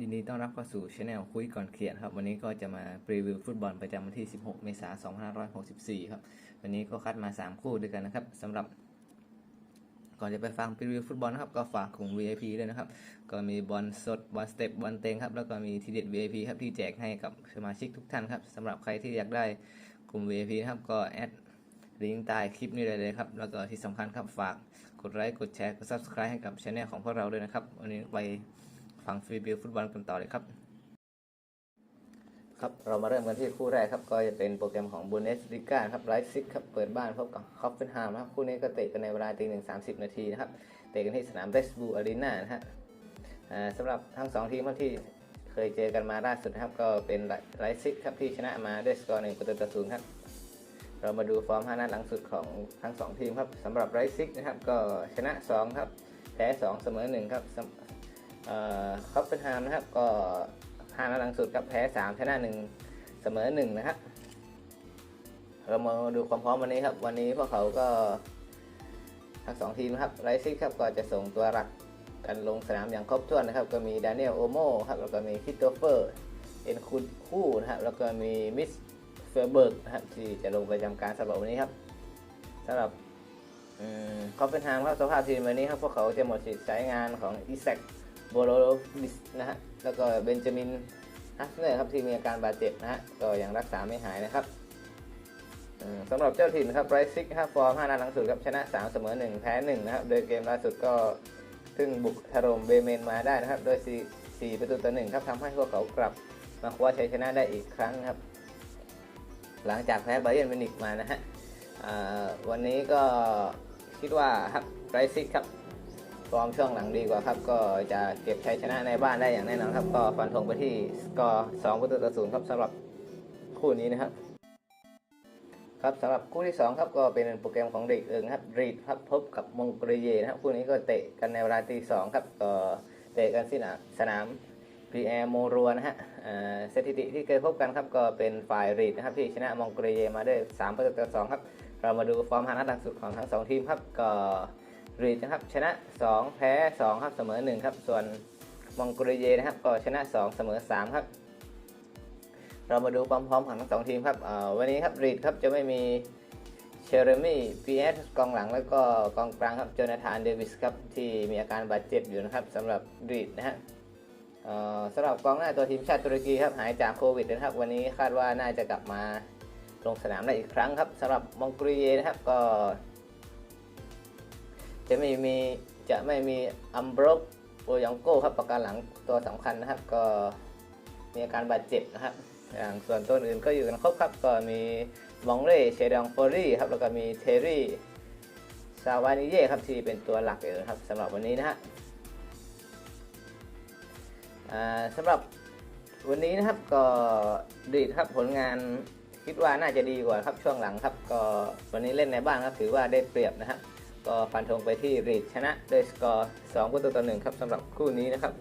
ดีต้อนรับเข้าสู่ช anel คุยก่อนเขียนครับ วันนี้ก็จะมารีวิวฟุตบอลประจำวันที่ 16 เมษายน 2564 ครับ วันนี้ก็คัดมา 3 คู่ด้วยกันนะครับสำหรับ ก่อนจะไปฟังรีวิวฟุตบอลนะครับ ก็ฝากกลุ่ม VIP ด้วยนะครับ ก็มีบอลสดบอลสเต็ปบอลเต็งครับ แล้วก็มีทีเด็ด VIP ครับที่แจกให้กับสมาชิกทุกท่านครับสำหรับใครที่อยากได้กลุ่ม VIP นะครับก็แอดลิงก์ใต้คลิปนี้เลยเลยครับ แล้วก็ที่สำคัญครับฝากกดไลค์กดแชร์กด subscribe ให้กับช anel ของพวกเราด้วยนะครับ วันนี้ไป ฟังฟรีบิวฟุตบอลกันต่อเลยครับครับ เรามาเริ่มกันที่คู่แรกครับ ก็จะเป็นโปรแกรมของบุนเดสลิก้าครับไลฟ์ซิกครับ เปิดบ้านพบกับคอฟเฟนฮามครับ คู่นี้ก็เตะกันในเวลาตีหนึ่งสามสิบนาทีนะครับ เตะกันที่สนามเบสบูอารีนานะฮะอ่าสำหรับทั้งสองทีมที่เคยเจอกันมาล่าสุดนะครับ ก็เป็นไลฟ์ซิกครับที่ชนะมาด้วยสกอร์หนึ่งประตูต่อศูนย์ครับ เรามาดูฟอร์ม5นัดหลังสุดของทั้งสองทีมครับสำหรับไรซิกนะครับก็ชนะ2ครับแพ้2เสมอ1ครับ คอปเปนฮามนะครับ ก็5นัดหลังสุดครับแพ้3ชนะ1เสมอ1นะครับ เรามาดูความพร้อมวันนี้ครับ วันนี้พวกเขาก็ทั้งสองทีมครับไรซิกครับก็จะส่งตัวหลักกันลงสนามอย่างครบถ้วนนะครับ ก็มีดานิเอลโอโมครับแล้วก็มีคริสโตเฟอร์เอ็นคูคู่นะครับแล้วก็มีมิสเฟอร์เบิร์กนะครับที่จะลงประจำการสำหรับวันนี้ครับสำหรับคอฟเฟนฮามครับสภาพทีมวันนี้ครับพวกเขาจะหมดสิทธิ์ใช้งานของอิแซก โบโลบิสนะฮะ แล้วก็เบนจามินฮัสเนอร์ครับที่มีอาการบาดเจ็บนะฮะ ก็ยังรักษาไม่หายนะครับสำหรับเจ้าถิ่นครับไรซิกครับฟอร์ม5นัดหลังสุดครับชนะ 3 เสมอ 1 แพ้ 1 นะครับ โดยเกมล่าสุดก็เพิ่งบุกถล่มเบเมนมาได้นะครับ โดย4 4ประตูต่อ1ครับทำให้พวกเขากลับมาคว้าชัยชนะได้อีกครั้งครับ หลังจากแพ้ไบเยร์นมินิกมานะฮะวันนี้ก็คิดว่าครับไรซิกครับ ฟอร์มช่วงหลังดีกว่าครับ ก็จะเก็บชัยชนะในบ้านได้อย่างแน่นอนครับ ก็ฟันธงไปที่สกอร์2ประตูต่อศูนย์ครับสำหรับคู่นี้นะครับ ครับสำหรับคู่ที่ 2 ครับก็เป็นโปรแกรมของเด็กเอิงครับรีดครับพบกับมงกเลียนะครับคู่นี้ก็เตะกันในเวลาตีสองครับก็เตะกันที่สนามพีแอร์โมรัวนะฮะสถิติที่เคยพบกันครับก็เป็นฝ่ายรีดนะครับที่ชนะมองโกเลียมาได้3ประตูต่อสองครับ เรามาดูฟอร์มฮานัดหลังสุดของทั้งสองทีมครับก็ รีดนะครับ ชนะ 2 แพ้ 2 ครับเสมอ 1 ครับ ส่วนมองโกเลียนะครับ ก็ชนะ 2 เสมอ 3 ครับ เรามาดูความพร้อมของทั้งสองทีมครับวันนี้ครับรีดครับจะไม่มีเชอร์มี่พีเอสกองหลังแล้วก็กองกลางครับโจนาธานเดวิสครับที่มีอาการบาดเจ็บอยู่นะครับสำหรับรีดนะฮะสำหรับกองหน้าตัวทีมชาติตุรกีครับหายจากโควิดนะครับ วันนี้คาดว่าน่าจะกลับมาลงสนามได้อีกครั้งครับสำหรับมองโกเลียนะครับก็ จะไม่มีจะไม่มีอัมบรกโอยองโก้ครับประการหลังตัวสำคัญนะครับ ก็มีอาการบาดเจ็บนะครับ อย่างส่วนตัวอื่นก็อยู่กันครบครับ ก็มีมองเร่เชดองฟอรี่ครับ แล้วก็มีเทอรี่ซาวานิเย่ครับที่เป็นตัวหลักอยู่นะครับสำหรับวันนี้นะฮะสำหรับวันนี้นะครับก็ดีดครับผลงานคิดว่าน่าจะดีกว่าครับช่วงหลังครับ ก็วันนี้เล่นในบ้านครับถือว่าได้เปรียบนะครับ ก็ฟันธงไปที่รีดชนะด้วยสกอร์2ประตูต่อ1ครับสำหรับคู่นี้นะครับ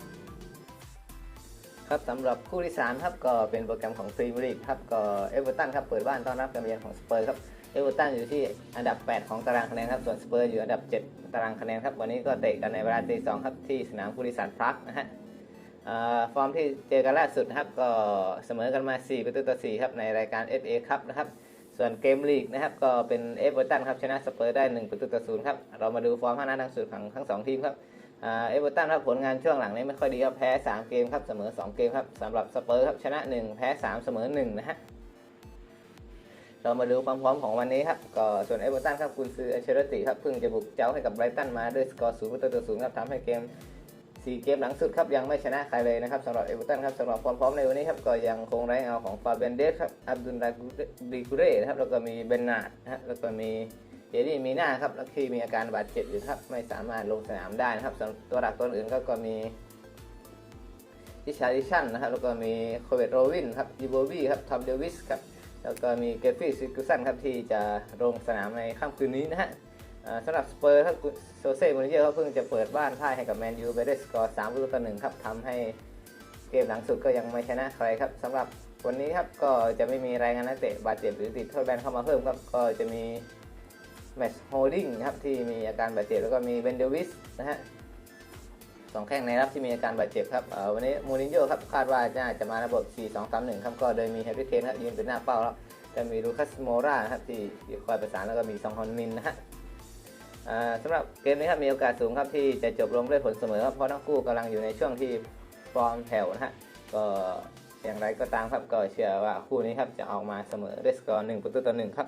ครับสำหรับคู่ที่3ครับก็เป็นโปรแกรมของพรีเมียร์ลีกครับก็เอเวอร์ตันครับเปิดบ้านต้อนรับการเยือนของสเปอร์ครับเอเวอร์ตันอยู่ที่อันดับ 8 ของตารางคะแนนครับส่วนสเปอร์อยู่อันดับ 7 ตารางคะแนนครับวันนี้ก็เตะกันในเวลาตีสองครับที่สนามกุริสันพาร์คนะฮะอ่าฟอร์มที่เจอกันล่าสุดนะครับก็เสมอกันมา 4 ประตูต่อ4ครับในรายการ FA ครับนะครับ ส่วนเกมลีกนะครับก็เป็นเอเวอร์ตันครับชนะสเปอร์ได้1ประตูต่อศูนย์ครับเรามาดูฟอร์มห้านัดทั้งสุดของทั้งสองทีมครับเอเวอร์ตันครับผลงานช่วงหลังนี้ไม่ค่อยดีครับแพ้ 3 เกมครับเสมอ 2 เกมครับสำหรับสเปอร์ครับชนะ 1 แพ้ 3 เสมอ1นะฮะเรามาดูความพร้อมของวันนี้ครับก็ส่วนเอเวอร์ตันครับคุณซื้ออัชเชอร์ติครับเพิ่งจะบุกเจ้าให้กับไบรตันมาด้วยสกอร์0ประตูต่อศูนย์ครับทำให้เกม 4เกมหลังสุดครับยังไม่ชนะใครเลยนะครับสำหรับเอเวอร์ตันครับสำหรับความพร้อมในวันนี้ครับก็ยังคงไร้เงาของฟาเบนเดสครับอับดุลลาดิกุเร่นะครับแล้วก็มีเบนนาดฮะแล้วก็มีเจดี้มีหน้าครับแล้วที่มีอาการบาดเจ็บอยู่ครับไม่สามารถลงสนามได้นะครับตัวหลักตัวอื่นก็ก็มีทิชาริชันนะครับแล้วก็มีโคเวตโรวินครับยิโบวีครับทอมเดวิสครับแล้วก็มีเกฟฟี่ซิกุสันครับที่จะลงสนามในค่ำคืนนี้นะฮะ สำหรับสเปอร์ครับโซเซ่มูรินโญ่เขาเพิ่งจะเปิดบ้านพ่ายให้กับแมนยูไปได้สกอร์3ประตูต่อหนึ่งครับทำให้เกมหลังสุดก็ยังไม่ชนะใครครับสำหรับวันนี้ครับก็จะไม่มีรายงานนักเตะบาดเจ็บหรือติดโทษแบนเข้ามาเพิ่มครับก็จะมีแมตช์โฮลดิ้งครับที่มีอาการบาดเจ็บแล้วก็มีเบนเดวิสนะฮะสองแข้งในรับที่มีอาการบาดเจ็บครับวันนี้มูรินโญ่ครับคาดว่าน่าจะมาระบบ 4-2-3-1 ครับก็โดยมีแฮร์รี่เคนครับยืนเป็นหน้าเป้าแล้วจะมีลูคัสโมราครับที่คอยประสานแล้วก็มีซองฮอนมินนะฮะ สำหรับเกมนี้ครับมีโอกาสสูงครับที่จะจบลงด้วยผลเสมอครับเพราะทั้งคู่กำลังอยู่ในช่วงที่ฟอร์มแผ่วนะฮะก็อย่างไรก็ตามครับก็เชื่อว่าคู่นี้ครับจะออกมาเสมอด้วยสกอร์หนึ่งประตูต่อหนึ่งครับ